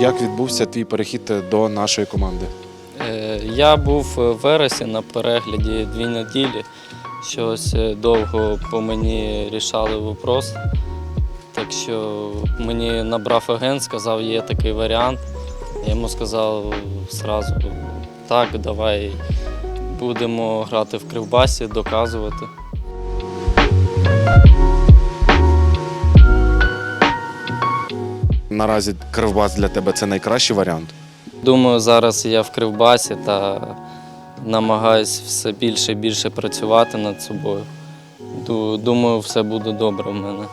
як відбувся твій перехід до нашої команди? Е, Я був в вересі на перегляді дві неділі. Щось е, довго по мені рішали вопрос. Так що мені набрав агент, сказав, є такий варіант. Я йому сказав зразу, так, давай будемо грати в кривбасі, доказувати. Наразі Кривбас для тебе це найкращий варіант. Думаю, зараз я в кривбасі та намагаюсь все більше і більше працювати над собою. Думаю, все буде добре в мене.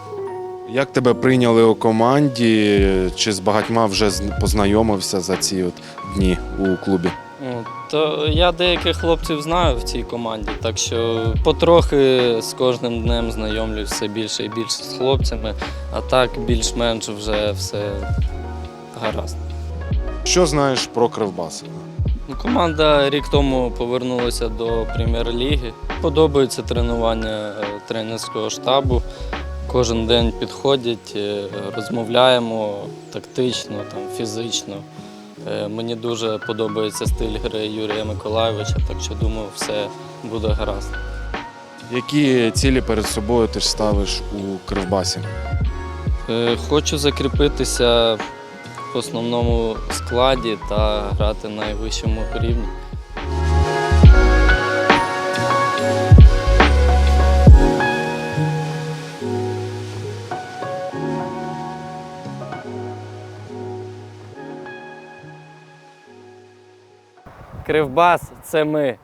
Як тебе прийняли у команді? Чи з багатьма вже познайомився за ці от дні у клубі? Ну, То я деяких хлопців знаю в цій команді, так що потрохи з кожним днем знайомлюсь все більше і більше з хлопцями, а так більш-менш вже все гаразд. Що знаєш про Кривбас? Ну, Команда рік тому повернулася до прем'єр-ліги. Подобається тренування е, тренерського штабу. Кожен день підходять, е, розмовляємо тактично, там, фізично. Е, Мені дуже подобається стиль гри Юрія Миколайовича, так що думаю, все буде гаразд. Які цілі перед собою ти ж ставиш у Кривбасі? Е, Хочу закріпитися в основному складі та грати на найвищому рівні. Кривбас це ми.